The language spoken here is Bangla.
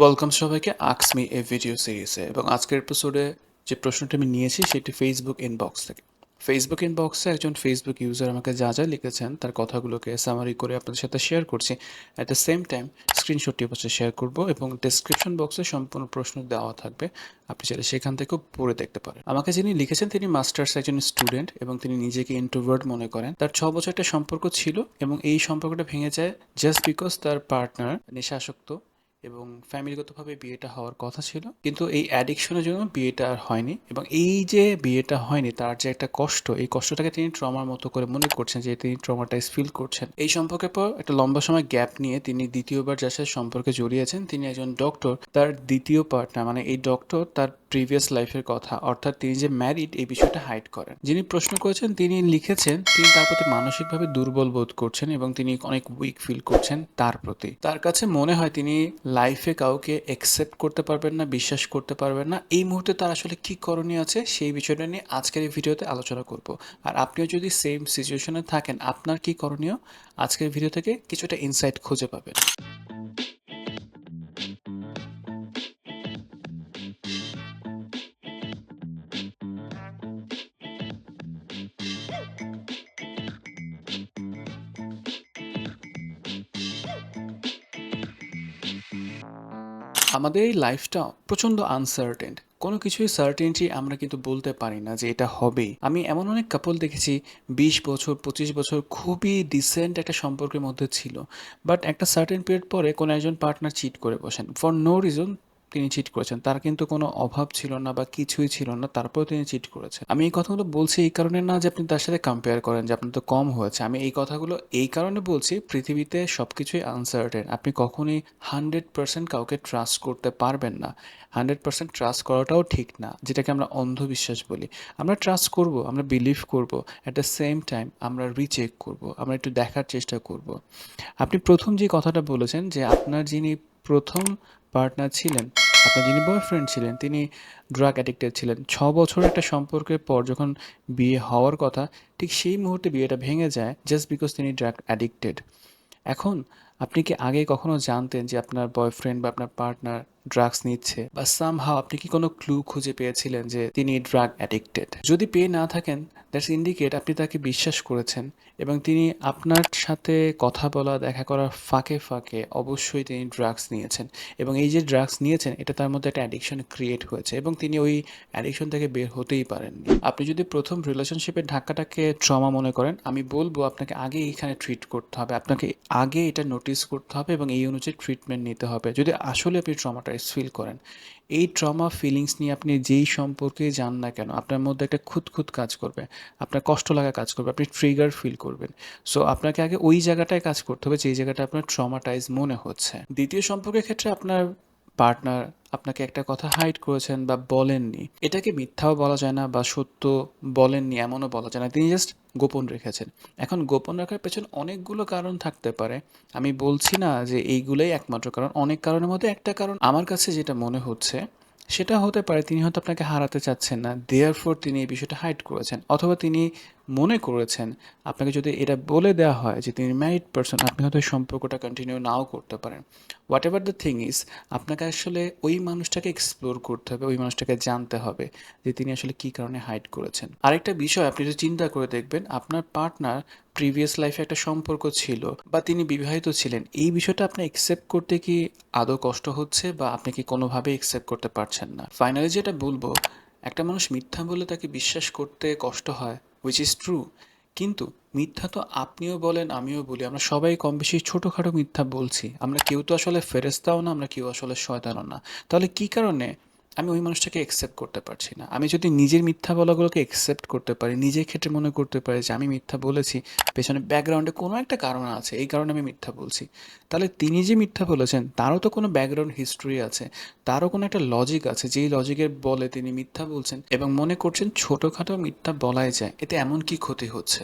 ওয়েলকাম সবাইকে আক্সমি এ ভিডিও সিরিজে এবং আজকের এপিসোডে যে প্রশ্নটা আমি নিয়েছি, সেটি ফেসবুক ইনবক্স থেকে। ফেসবুক ইনবক্সে একজন ফেসবুক ইউজার আমাকে যা যা লিখেছেন, তার কথাগুলোকে সামারি করে আপনাদের সাথে শেয়ার করছি। অ্যাট দ্য সেম টাইম স্ক্রিনশটটি অবশ্যই শেয়ার করব এবং ডেসক্রিপশন বক্সে সম্পূর্ণ প্রশ্ন দেওয়া থাকবে। আপনি চাইলে সেখান থেকেও পড়ে দেখতে পারেন। আমাকে যিনি লিখেছেন, তিনি মাস্টার্স একজন স্টুডেন্ট এবং তিনি নিজেকে ইন্ট্রোভার্ট মনে করেন। তার ছ বছর একটা সম্পর্ক ছিল এবং এই সম্পর্কটা ভেঙে যায় জাস্ট বিকজ তার পার্টনার নেশাসক্ত এবং ফ্যামিলিগতভাবে বিয়েটা হওয়ার কথা ছিল। কিন্তু এই অ্যাডিকশনের জন্য বিয়েটা আর হয়নি এবং এই যে বিয়েটা হয়নি, তার যে একটা কষ্ট, এই কষ্টটাকে তিনি ট্রমার মতো করে মনে করছেন যে তিনি ট্রমাটাইজ ফিল করছেন। এই সম্পর্কের পর একটা লম্বা সময় গ্যাপ নিয়ে তিনি দ্বিতীয়বার যার সাথে সম্পর্কে জড়িয়েছেন, তিনি একজন ডক্টর। তার দ্বিতীয় পার্টনার মানে এই ডক্টর তার প্রিভিয়াস লাইফের কথা, অর্থাৎ তিনি যে ম্যারিড এই বিষয়টা হাইড করেন। যিনি প্রশ্ন করেছেন, তিনি লিখেছেন, তিনি তার প্রতি মানসিকভাবে দুর্বল বোধ করছেন এবং তিনি অনেক উইক ফিল করছেন তার প্রতি। তার কাছে মনে হয় তিনি লাইফে কাউকে অ্যাকসেপ্ট করতে পারবেন না, বিশ্বাস করতে পারবেন না। এই মুহূর্তে তার আসলে কি করণীয় আছে, সেই বিষয়টা নিয়ে আজকের এই ভিডিওতে আলোচনা করব। আর আপনিও যদি সেম সিচুয়েশনে থাকেন, আপনার কি করণীয়? আজকের ভিডিও থেকে কিছুটা ইনসাইট খুঁজে পাবেন। আমাদের এই লাইফটা প্রচণ্ড আনসার্টেন্ট কোনো কিছুই সার্টেনটি আমরা কিন্তু বলতে পারি না যে এটা হবে। আমি এমন অনেক কাপল দেখেছি, বিশ বছর, পঁচিশ বছর খুবই ডিসেন্ট একটা সম্পর্কের মধ্যে ছিল। বাট একটা সার্টেন পিরিয়ড পরে কোনো একজন পার্টনার চিট করে বসেন। ফর নো রিজন তিনি চিট করেছেন। তার কিন্তু কোনো অভাব ছিল না বা কিছুই ছিল না, তারপরেও তিনি চিট করেছেন। আমি এই কথাগুলো বলছি এই কারণে না যে আপনি তার সাথে কম্পেয়ার করেন যে আপনার তো কম হয়েছে। আমি এই কথাগুলো এই কারণে বলছি পৃথিবীতে সব কিছুই আনসার্টেন আপনি কখনোই হান্ড্রেড পার্সেন্ট কাউকে ট্রাস্ট করতে পারবেন না। হান্ড্রেড পার্সেন্ট ট্রাস্ট করাটাও ঠিক না, যেটাকে আমরা অন্ধবিশ্বাস বলি। আমরা ট্রাস্ট করব, আমরা বিলিভ করব অ্যাট দ্য সেম টাইম আমরা রিচেক করব, আমরা একটু দেখার চেষ্টা করব। আপনি প্রথম যে কথাটা বলেছেন যে আপনার যিনি প্রথম পার্টনার ছিলেন আপনার যিনি বয়ফ্রেন্ড ছিলেন, তিনি ড্রাগ অ্যাডিক্টেড ছিলেন। ছ বছর একটা সম্পর্কের পর যখন বিয়ে হওয়ার কথা, ঠিক সেই মুহূর্তে বিয়েটা ভেঙে যায় জাস্ট বিকজ তিনি ড্রাগ অ্যাডিক্টেড এখন আপনি কি আগে কখনো জানতেন যে আপনার বয়ফ্রেন্ড বা আপনার পার্টনার ড্রাগস নিচ্ছে? বা সাম সামহাও আপনি কি কোনো ক্লু খুঁজে পেয়েছিলেন যে তিনি ড্রাগ অ্যাডিক্টেড যদি পেয়ে না থাকেন দ্যাটস ইন্ডিকেট আপনি তাকে বিশ্বাস করেছেন এবং তিনি আপনার সাথে কথা বলা, দেখা করার ফাঁকে ফাঁকে অবশ্যই তিনি ড্রাগস নিয়েছেন। এবং এই যে ড্রাগস নিয়েছেন, এটা তার মধ্যে একটা অ্যাডিকশন ক্রিয়েট হয়েছে এবং তিনি ওই অ্যাডিকশন থেকে বের হতেই পারেননি। আপনি যদি প্রথম রিলেশনশিপের ধাক্কাটাকে ট্রমা মনে করেন, আমি বলব আপনাকে আগে এখানে ট্রিট করতে হবে। আপনাকে আগে এটা নোটিস করতে হবে এবং এই অনুযায়ী ট্রিটমেন্ট নিতে হবে। যদি আসলে আপনি ট্রমাটাইজ ফিল করেন, এই ট্রমা ফিলিংস নিয়ে আপনি যেই সম্পর্কে যান না কেন, আপনার মধ্যে একটা খুঁতখুত কাজ করবে, আপনার কষ্ট লাগা কাজ করবে, আপনি ট্রিগার ফিল করবেন। সো আপনাকে আগে ওই জায়গাটায় কাজ করতে হবে যেই জায়গাটা আপনার ট্রমাটাইজ মনে হচ্ছে। দ্বিতীয় সম্পর্কের ক্ষেত্রে আপনার পার্টনার আপনাকে একটা কথা হাইড করেছেন বা বলেননি। এটাকে মিথ্যাও বলা যায় না বা সত্য বলেননি, এমনও বলা যায় না। তিনি জাস্ট গোপন রেখেছেন। এখন গোপন রাখার পেছনে অনেকগুলো কারণ থাকতে পারে। আমি বলছি না যে এইগুলোই একমাত্র কারণ। অনেক কারণের মধ্যে একটা কারণ আমার কাছে যেটা মনে হচ্ছে, সেটা হতে পারে তিনি হয়তো আপনাকে হারাতে চাচ্ছেন না। দেয়ার ফোর তিনি এই বিষয়টা হাইড করেছেন। অথবা তিনি মনে করেছেন, আপনাকে যদি এটা বলে দেওয়া হয় যে তিনি ম্যারিড পারসন আপনি হয়তো সম্পর্কটা কন্টিনিউ নাও করতে পারেন। Whatever the thing is আপনাকে আসলে ওই মানুষটাকে এক্সপ্লোর করতে হবে, ওই মানুষটাকে জানতে হবে যে তিনি আসলে কী কারণে হাইড করেছেন। আরেকটা বিষয় আপনি যদি চিন্তা করে দেখবেন, আপনার পার্টনার প্রিভিয়াস লাইফে একটা সম্পর্ক ছিল বা তিনি বিবাহিত ছিলেন, এই বিষয়টা আপনি একসেপ্ট করতে কি আদৌ কষ্ট হচ্ছে বা আপনি কি কোনোভাবে একসেপ্ট করতে পারছেন না? ফাইনালি যেটা বলব, একটা মানুষ মিথ্যা বলে তাকে বিশ্বাস করতে কষ্ট হয়। উইচ ইজ ট্রু কিন্তু মিথ্যা তো আপনিও বলেন, আমিও বলি। আমরা সবাই কম বেশি ছোটোখাটো মিথ্যা বলছি। আমরা কেউ তো আসলে ফেরেস্তাও না, আমরা কেউ আসলে শয়তানও না। তাহলে কী কারণে আমি ওই মানুষটাকে অ্যাকসেপ্ট করতে পারছি না। আমি যদি নিজের মিথ্যা বলাগুলোকে অ্যাকসেপ্ট করতে পারি, নিজের ক্ষেত্রে মনে করতে পারি যে আমি মিথ্যা বলেছি, পেছনে ব্যাকগ্রাউন্ডে কোনো একটা কারণ আছে, এই কারণে আমি মিথ্যা বলছি। তাহলে তিনি যে মিথ্যা বলেছেন, তারও তো কোনো ব্যাকগ্রাউন্ড হিস্ট্রি আছে, তারও কোনো একটা লজিক আছে, যেই লজিকের বলে তিনি মিথ্যা বলছেন এবং মনে করছেন ছোটোখাটো মিথ্যা বলাই যায়, এতে এমন কি ক্ষতি হচ্ছে?